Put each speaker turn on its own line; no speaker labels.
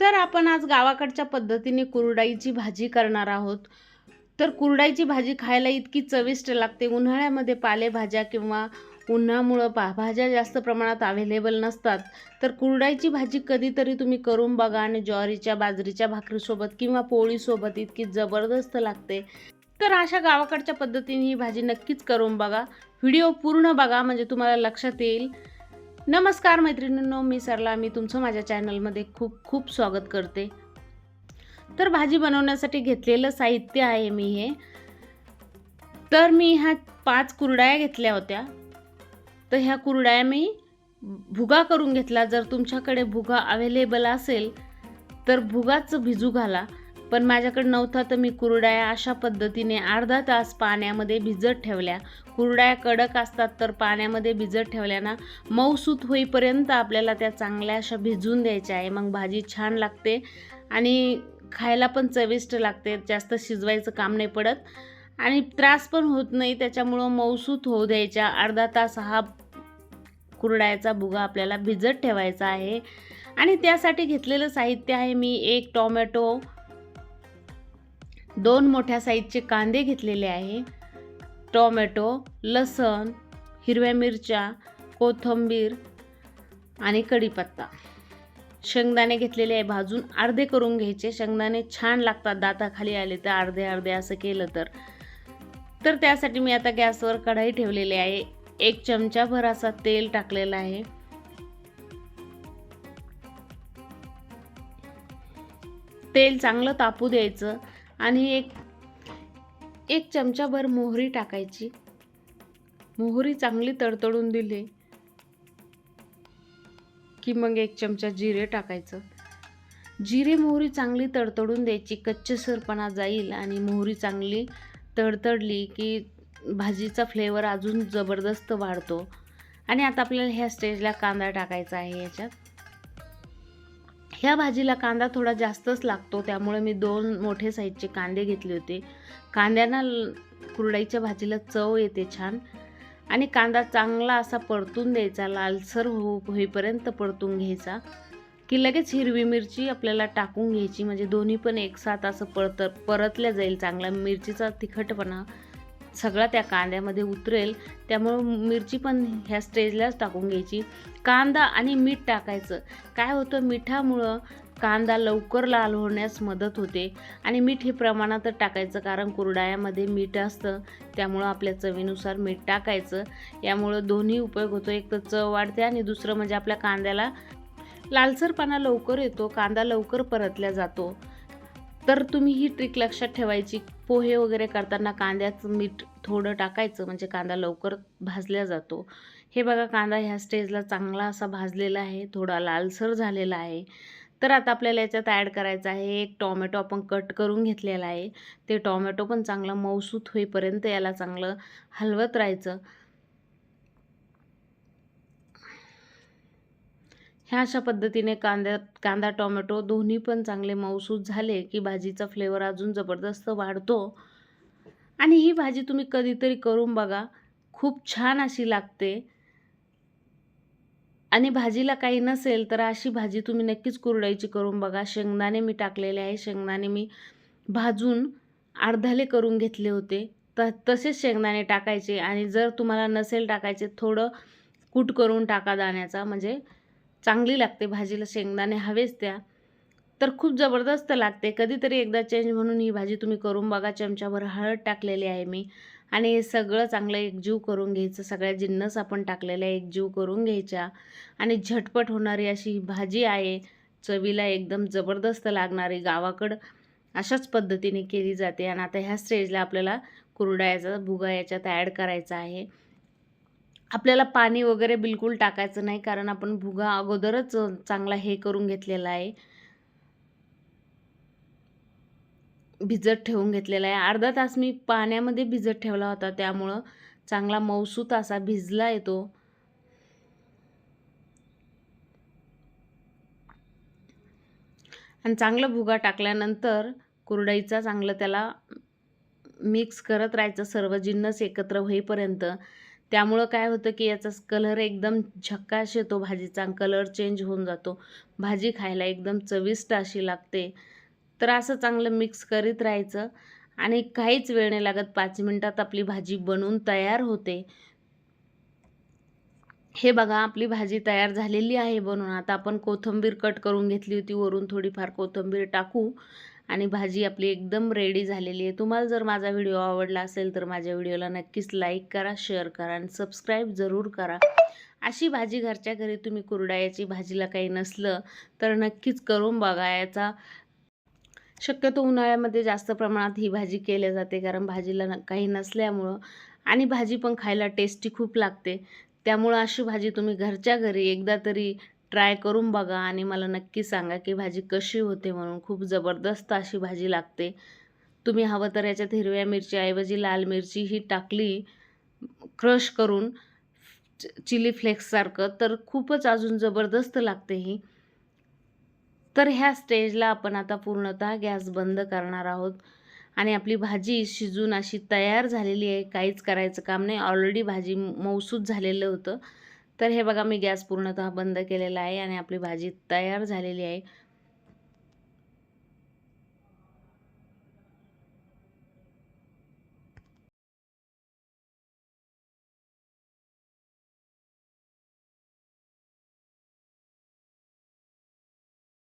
तर आपण आज गावाकडच्या पद्धतीने कुरडाईची भाजी करणार आहोत. तर कुरडाईची भाजी खायला इतकी चविष्ट लागते. उन्हाळ्यामध्ये पालेभाज्या किंवा उन्हामुळं पा भाज्या जास्त प्रमाणात अवेलेबल नसतात. तर कुरडाईची भाजी कधीतरी तुम्ही करून बघा आणि ज्वारीच्या बाजरीच्या भाकरीसोबत किंवा पोळीसोबत इतकी जबरदस्त लागते. तर अशा गावाकडच्या पद्धतीने ही भाजी नक्कीच करून बघा. व्हिडिओ पूर्ण बघा म्हणजे तुम्हाला लक्षात येईल. नमस्कार मैत्रिणींनो मी सरला. मी तुमचं माझ्या चॅनलमध्ये खूप खूप स्वागत करते. तर भाजी बनवण्यासाठी घेतलेलं साहित्य आहे मी हे. तर मी ह्या पाच कुरड्या घेतल्या होत्या. तर ह्या कुरड्या मी भुगा करून घेतला. जर तुमच्याकडे भुगा अवेलेबल असेल तर भुगाचं भिजू घाला. पण माझ्याकडे नव्हता तर मी कुरडाया अशा पद्धतीने अर्धा तास पाण्यामध्ये भिजत ठेवल्या. कुरडाया कडक असतात तर पाण्यामध्ये भिजत ठेवल्याना मऊसूत होईपर्यंत आपल्याला त्या चांगल्या अशा भिजून द्यायच्या आहे. मग भाजी छान लागते आणि खायला पण चविष्ट लागते. जास्त शिजवायचं काम नाही पडत. आणि त्रास पण होत नाही. त्याच्यामुळं मऊसूत होऊ द्यायच्या. अर्धा तास हा कुरड्याचा भुगा आपल्याला भिजत ठेवायचा आहे. आणि त्यासाठी घेतलेलं साहित्य आहे मी एक टोमॅटो दोन मोठ्या साईजचे कांदे घेतलेले आहे. टोमॅटो लसण हिरव्या मिरच्या कोथिंबीर आणि कढीपत्ता. शेंगदाणे घेतलेले आहे. भाजून अर्धे करून घ्यायचे. शेंगदाणे छान लागतात. दाताखाली आले तर अर्धे अर्धे असं केलं तर. तर त्यासाठी मी आता गॅसवर कढाई ठेवलेली आहे. एक चमचाभर असा तेल टाकलेला आहे. तेल चांगलं तापू द्यायचं. आणि एक एक चमचाभर मोहरी टाकायची. मोहरी चांगली तडतडून दिली की मग एक चमचा जिरे टाकायचं. जिरे मोहरी चांगली तडतडून द्यायची कच्चेसरपणा जाईल आणि मोहरी चांगली तडतडली की भाजीचा फ्लेवर अजून जबरदस्त वाढतो. आणि आता आपल्याला ह्या स्टेजला कांदा टाकायचा आहे याच्यात. ह्या भाजीला कांदा थोडा जास्तच लागतो त्यामुळे मी दोन मोठे साईजचे कांदे घेतले होते. कांद्यांना कुरडाईच्या भाजीला चव येते छान. आणि कांदा चांगला असा परतून द्यायचा लालसर हो होईपर्यंत परतून घ्यायचा. की लगेच हिरवी मिरची आपल्याला टाकून घ्यायची म्हणजे दोन्ही पण एकसाथ असं परत परतल्या जाईल चांगला. मिरचीचा तिखटपणा सगळा त्या कांद्यामध्ये उतरेल. त्यामुळं मिरची पण ह्या स्टेजलाच टाकून घ्यायची. कांदा आणि मीठ टाकायचं. काय होतं? मिठामुळं कांदा लवकर लाल होण्यास मदत होते. आणि मीठ हे प्रमाणातच टाकायचं कारण कुरडायामध्ये मीठ असतं. त्यामुळं आपल्या चवीनुसार मीठ टाकायचं. यामुळं दोन्ही उपयोग होतो. एक तर चव वाढते आणि दुसरं म्हणजे आपल्या कांद्याला लालसरपणा लवकर येतो. कांदा लवकर परतल्या जातो. तर तुम्ही ही ट्रिक लक्षात ठेवायची. पोहे वगैरे करताना कांद्याचं मीठ थोडं टाकायचं म्हणजे कांदा लवकर भाजल्या जातो. हे बघा कांदा ह्या स्टेजला चांगला असा भाजलेला आहे थोडा लालसर झालेला आहे. तर आता आपल्याला याच्यात ॲड करायचं आहे एक टॉमॅटो आपण कट करून घेतलेला आहे. ते टॉमॅटो पण चांगलं मऊसूत होईपर्यंत याला चांगलं हलवत राहायचं. ह्या अशा पद्धतीने कांद्या कांदा टोमॅटो दोन्ही पण चांगले मऊसूस झाले की भाजीचा फ्लेवर अजून जबरदस्त वाढतो. आणि ही भाजी तुम्ही कधीतरी करून बघा. खूप छान अशी लागते. आणि भाजीला काही नसेल तर अशी भाजी तुम्ही नक्कीच कुरडाईची करून बघा. शेंगदाणे मी टाकलेले आहे. शेंगदाणे मी भाजून अर्धाले करून घेतले होते. तर तसेच शेंगदाणे टाकायचे आणि जर तुम्हाला नसेल टाकायचे थोडं कूट करून टाका दाण्याचा. म्हणजे चांगली लागते भाजीला शेंगदाणे हवेच त्या तर खूप जबरदस्त लागते. कधीतरी एकदा चेंज म्हणून ही भाजी तुम्ही करून बघा. चमच्याभर हळद टाकलेली आहे मी. आणि हे सगळं चांगलं एकजीव करून घ्यायचं. सगळ्या जिन्नस आपण टाकलेल्या एकजीव करून घ्यायच्या. आणि झटपट होणारी अशी ही भाजी आहे. चवीला एकदम जबरदस्त लागणारी गावाकडं अशाच पद्धतीने केली जाते. आणि आता ह्या स्टेजला आपल्याला कुरडायाचा भुगा याच्यात ॲड करायचा आहे. आपल्याला पाणी वगैरे बिलकुल टाकायचं नाही कारण आपण भुगा अगोदरच चांगला हे करून घेतलेला आहे. भिजत ठेवून घेतलेला आहे. अर्धा तास मी पाण्यामध्ये भिजत ठेवला होता त्यामुळं चांगला मौसूत असा भिजला येतो. आणि चांगलं भुगा टाकल्यानंतर कुरडईचा चांगलं त्याला मिक्स करत राहायचं सर्व जिन्नस एकत्र होईपर्यंत. त्यामुळं काय होतं की याचा कलर एकदम झक्काश येतो भाजीचा कलर चेंज होऊन जातो. भाजी खायला एकदम चविष्ट अशी लागते. तर असं चांगलं मिक्स करीत राहायचं. आणि काहीच वेळ नाही लागत पाच मिनटात आपली भाजी बनवून तयार होते. हे बघा आपली भाजी तयार झालेली आहे बनवून आता आपण कोथिंबीर कट करून घेतली होती वरून थोडीफार कोथिंबीर टाकू. आणि भाजी आपली एकदम रेडी झालेली आहे. तुम्हाला जर माझा व्हिडिओ आवडला असेल तर माझ्या व्हिडिओला नक्कीच लाईक करा शेअर करा आणि सबस्क्राईब जरूर करा. अशी भाजी घरच्या घरी तुम्ही कुरडायाची भाजीला काही नसलं तर नक्कीच करून बघा. याचा शक्यतो उन्हाळ्यामध्ये जास्त प्रमाणात ही भाजी केली जाते कारण भाजीला न काही नसल्यामुळं आणि भाजी पण खायला टेस्टी खूप लागते. त्यामुळं अशी भाजी तुम्ही घरच्या घरी एकदा तरी ट्राय करून बघा आणि मला नक्की सांगा की भाजी कशी होते म्हणून. खूप जबरदस्त अशी भाजी लागते. तुम्ही हवं तर याच्यात हिरव्या मिरचीऐवजी लाल मिरची ही टाकली क्रश करून चिली फ्लेक्ससारखं तर खूपच अजून जबरदस्त लागते ही. तर ह्या स्टेजला आपण आता पूर्णतः गॅस बंद करणार आहोत. आणि आपली भाजी शिजून अशी तयार झालेली आहे. काहीच करायचं काम नाही. ऑलरेडी भाजी मौसूद झालेलं होतं. तर हे बघा मी गॅस पूर्णतः बंद केलेला आहे आणि आपली भाजी तयार झालेली आहे.